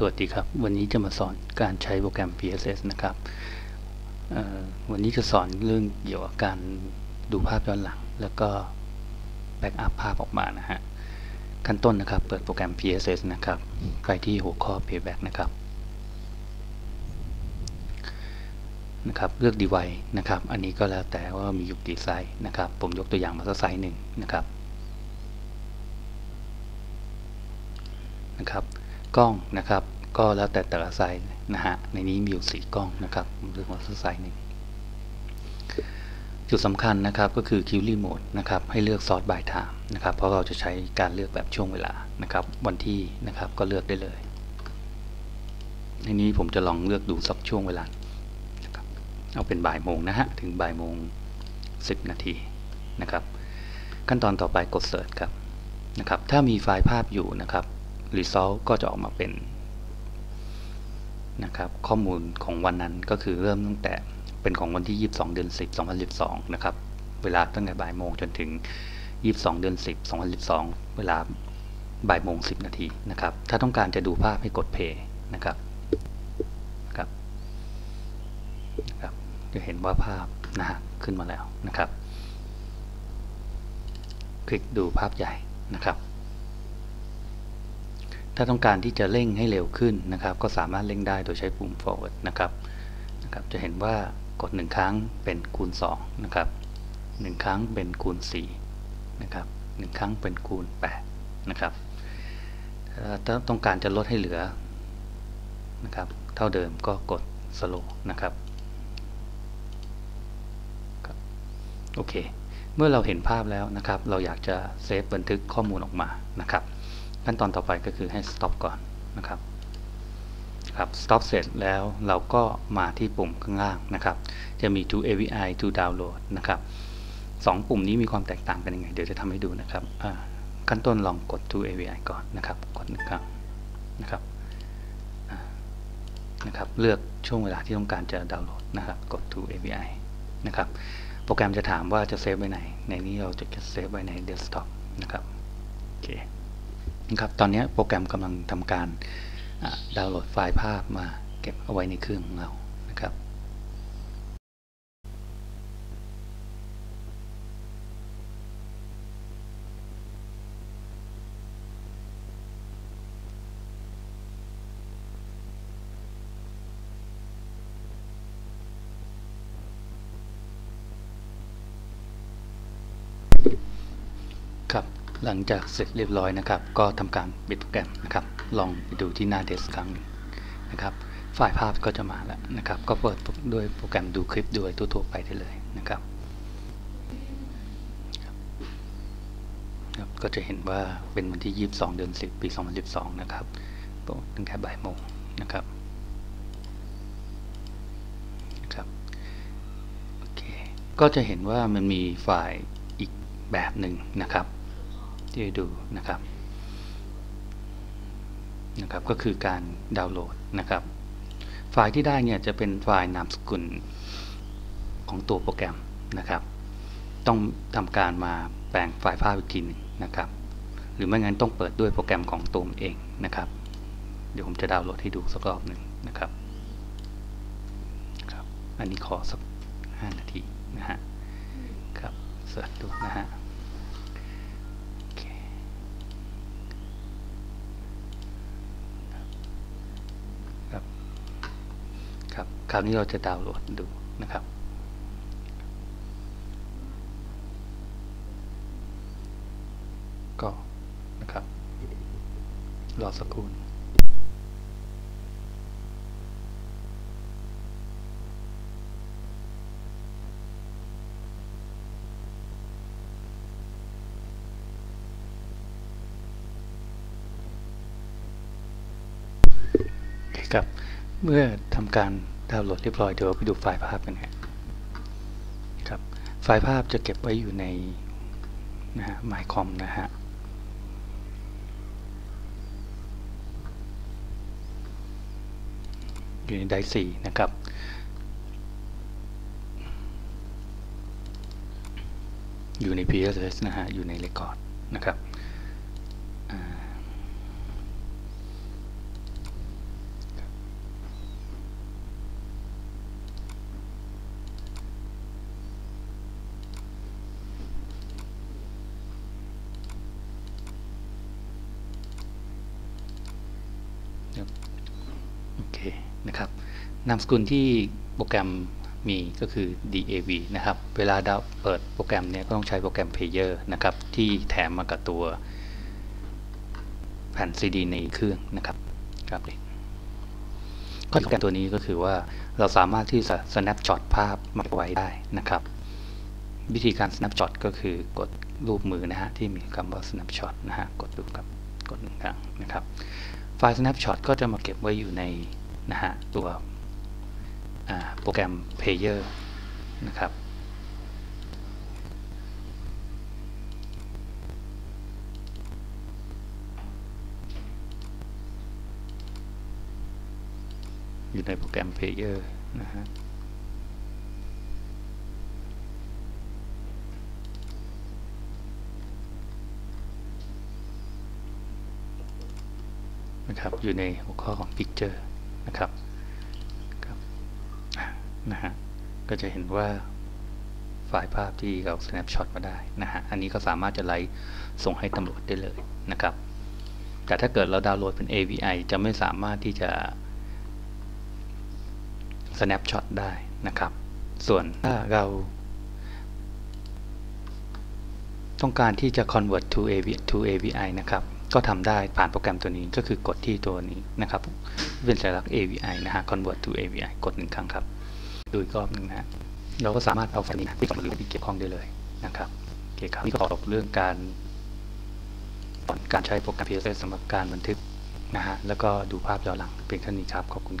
สวัสดีครับ วันนี้จะมาสอนการใช้โปรแกรม PSS นะครับ วันนี้จะสอนเรื่องเกี่ยวกับการดูภาพย้อนหลัง แล้วก็แบ็กอัพภาพออกมานะฮะ ขั้นต้นนะครับ เปิดโปรแกรม PSS นะครับ ไปที่หัวข้อ Playback นะครับ นะครับ เลือก device นะครับ อันนี้ก็แล้วแต่ว่ามีอยู่กี่ไซส์นะครับ ผมยกตัวอย่างมาสักไซส์หนึ่งนะครับ นะครับกล้องนะครับ ก็แล้วแต่แต่ละไซส์นะฮะ ในนี้มีอยู่สีกล้องนะครับเลือกมาสักไซส์หนึ่งจุดสำคัญนะครับก็คือ Q Remote นะครับให้เลือก Sort by Time นะครับ เพราะเราจะใช้การเลือกแบบช่วงเวลานะครับ วันที่นะครับก็เลือกได้เลย ในนี้ผมจะลองเลือกดูสักช่วงเวลาเอาเป็นบ่ายโมงนะฮะ ถึงบ่ายโมง 10 นาทีนะครับ ขั้นตอนต่อไปกด Search ครับนะครับ ถ้ามีไฟล์ภาพอยู่นะครับ result ก็จะออกมาเป็น นะครับข้อมูลของวันนั้นก็คือเริ่มตั้งแต่เป็นของวันที่ 22 เดือน 10 2012 นะครับ เวลาตั้งแต่บ่ายโมงจนถึง 22 เดือน 10 2012 เวลาบ่ายโมง 10 นาทีนะครับ ถ้าต้องการจะดูภาพให้กด play นะครับครับนะครับ จะเห็นว่าภาพนะฮะขึ้นมาแล้วนะครับ คลิกดูภาพใหญ่นะครับ ถ้าต้องการที่จะเร่งให้เร็วขึ้นนะครับ ก็สามารถเร่งได้โดยใช้ปุ่ม forward นะครับนะครับ จะเห็นว่ากด 1 ครั้งเป็นคูณ2นะครับ1ครั้งเป็นคูณ4นะครับ1ครั้งเป็นคูณ8นะครับถ้าต้องการจะลดให้เหลือนะครับเท่าเดิมก็กด slow นะครับโอเค เมื่อเราเห็นภาพแล้วนะครับ เราอยากจะเซฟบันทึกข้อมูลออกมานะครับ ขั้นตอนต่อไปก็คือให้ stop ก่อนนะครับครับ stop เสร็จแล้วเราก็มาที่ปุ่มข้างล่างนะครับ จะมี to AVI to download นะครับสองปุ่มนี้มีความแตกต่างกันยังไง เดี๋ยวจะทำให้ดูนะครับขั้นต้นลองกด to AVI ก่อนนะครับ กดหนึ่งครั้งนะครับนะครับ เลือกช่วงเวลาที่ต้องการจะดาวน์โหลดนะครับ กด to AVI นะครับ โปรแกรมจะถามว่าจะเซฟไว้ไหน ในนี้เราจะเซฟไว้ใน desktop นะครับ โอเค นะครับตอนนี้โปรแกรมกำลังทำการดาวน์โหลดไฟล์ภาพมาเก็บเอาไว้ในเครื่องของเรานะครับ หลังจากเสร็จเรียบร้อยนะครับ ก็ทำการปิดโปรแกรมนะครับ ลองไปดูที่หน้าเดสครั้งนึงนะครับ ไฟล์ภาพก็จะมาแล้วนะครับ ก็เปิดด้วยโปรแกรมดูคลิปด้วยทั่วๆไปได้เลยนะครับก็จะเห็นว่าเป็นวันที่ 22 เดือน 10 ปี 2012 นะครับตั้งแต่บ่ายโมงนะครับครับ โอเค ก็จะเห็นว่ามันมีไฟล์อีกแบบหนึ่งนะครับ ที่ให้ดูนะครับนะครับ ก็คือการดาวน์โหลดนะครับ ไฟล์ที่ได้เนี่ยจะเป็นไฟล์นามสกุลของตัวโปรแกรมนะครับ ต้องทำการมาแปลงไฟล์ภาพอีกทีนึงนะครับ หรือไม่งั้นต้องเปิดด้วยโปรแกรมของตัวเองนะครับ เดี๋ยวผมจะดาวน์โหลดให้ดูสักรอบหนึ่งนะครับครับ อันนี้ขอสัก 5 นาทีนะฮะครับเสิร์ชดูนะฮะครับคราวนี้เราจะดาวน์โหลดดูนะครับ ก็นะครับ รอสักครู่ครับเมื่อทำการ ดาวน์โหลดเรียบร้อยเดี๋ยวไปดูไฟล์ภาพกันครับไฟล์ภาพจะเก็บไว้อยู่ในนะฮะ MyCom นะฮะอยู่ในไดร์สี่นะครับอยู่ใน PSS นะฮะ อยู่ในเรคคอร์ดนะครับ โอเคนะครับนามสกุลที่โปรแกรมมีก็คือ DAV นะครับ เวลาดาเปิดโปรแกรมเนี้ยก็ต้องใช้โปรแกรม Player นะครับ ที่แถมมากับตัวแผ่น CD ในเครื่องนะครับครับข้อดีของโปรแกรมตัวนี้ก็คือว่าเราสามารถที่จะ snapshot ภาพมาไว้ได้นะครับ วิธีการ snapshot ก็คือกดรูปมือนะฮะที่มีคำว่า snapshot นะฮะกดดูครับกดหนึ่งครั้งนะครับ ไฟล์ snapshot ก็จะมาเก็บไว้อยู่ในนะฮะตัวโปรแกรม Player นะครับอยู่ในโปรแกรม Player นะฮะ นะครับอยู่ในหัวข้อของ Picture นะครับนะฮะก็จะเห็นว่าไฟล์ภาพที่เรา snapshot มาได้นะฮะอันนี้ก็สามารถจะไลฟ์ส่งให้ตำรวจได้เลยนะครับ แต่ถ้าเกิดเราดาวน์โหลดเป็น AVI จะไม่สามารถที่จะ snapshot ได้นะครับ ส่วนถ้าเรา ต้องการที่จะ convert to AVI to AVI นะครับ ก็ทำได้ผ่านโปรแกรมตัวนี้ก็คือกดที่ตัวนี้นะครับ เป็นสัญลักษณ์ AVI นะฮะ convert to AVI กดหนึ่งครั้งครับ ดูอีกรอบหนึ่งนะเราก็สามารถเอาไฟล์นี้ไปหรือที่เกี่ยวข้องได้เลยนะครับโอเคครับนี่ก็ตอบเรื่องการการใช้โปรแกรม PSS สำหรับการบันทึกนะฮะแล้วก็ดูภาพย้อนหลังเพียงเท่านี้ครับ ขอบคุณ